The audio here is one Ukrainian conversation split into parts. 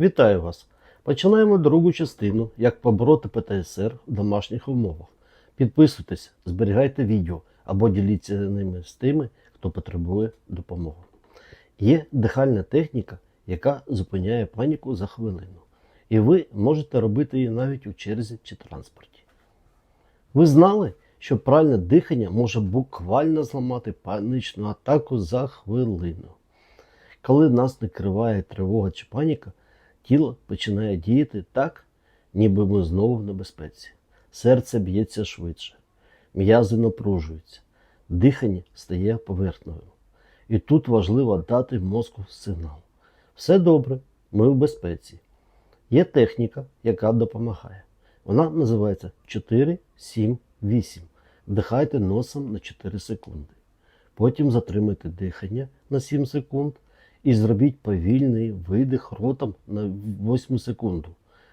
Вітаю вас! Починаємо другу частину, як побороти ПТСР в домашніх умовах. Підписуйтесь, зберігайте відео або діліться ними з тими, хто потребує допомоги. Є дихальна техніка, яка зупиняє паніку за хвилину. І ви можете робити її навіть у черзі чи транспорті. Ви знали, що правильне дихання може буквально зламати панічну атаку за хвилину. Коли нас накриває тривога чи паніка, тіло починає діяти так, ніби ми знову в небезпеці. Серце б'ється швидше, м'язи напружуються, дихання стає поверхневим. І тут важливо дати мозку сигнал. Все добре, ми в безпеці. Є техніка, яка допомагає. Вона називається 4, 7, 8. Вдихайте носом на 4 секунди. Потім затримайте дихання на 7 секунд і зробіть повільний видих ротом на 8 секунду.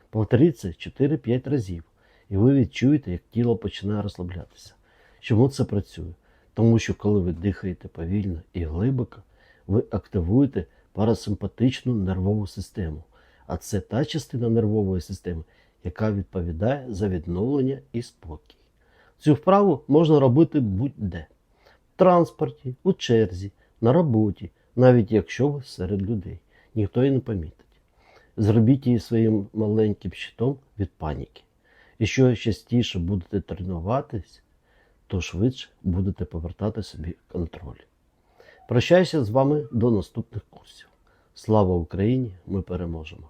Повторіть це 4-5 разів, і ви відчуєте, як тіло починає розслаблятися. Чому це працює? Тому що коли ви дихаєте повільно і глибоко, ви активуєте парасимпатичну нервову систему. А це та частина нервової системи, яка відповідає за відновлення і спокій. Цю вправу можна робити будь-де в транспорті, у черзі, на роботі, навіть якщо ви серед людей. Ніхто її не помітить. Зробіть її своїм маленьким щитом від паніки. І що частіше будете тренуватись, то швидше будете повертати собі контроль. Прощаюся з вами до наступних курсів. Слава Україні! Ми переможемо!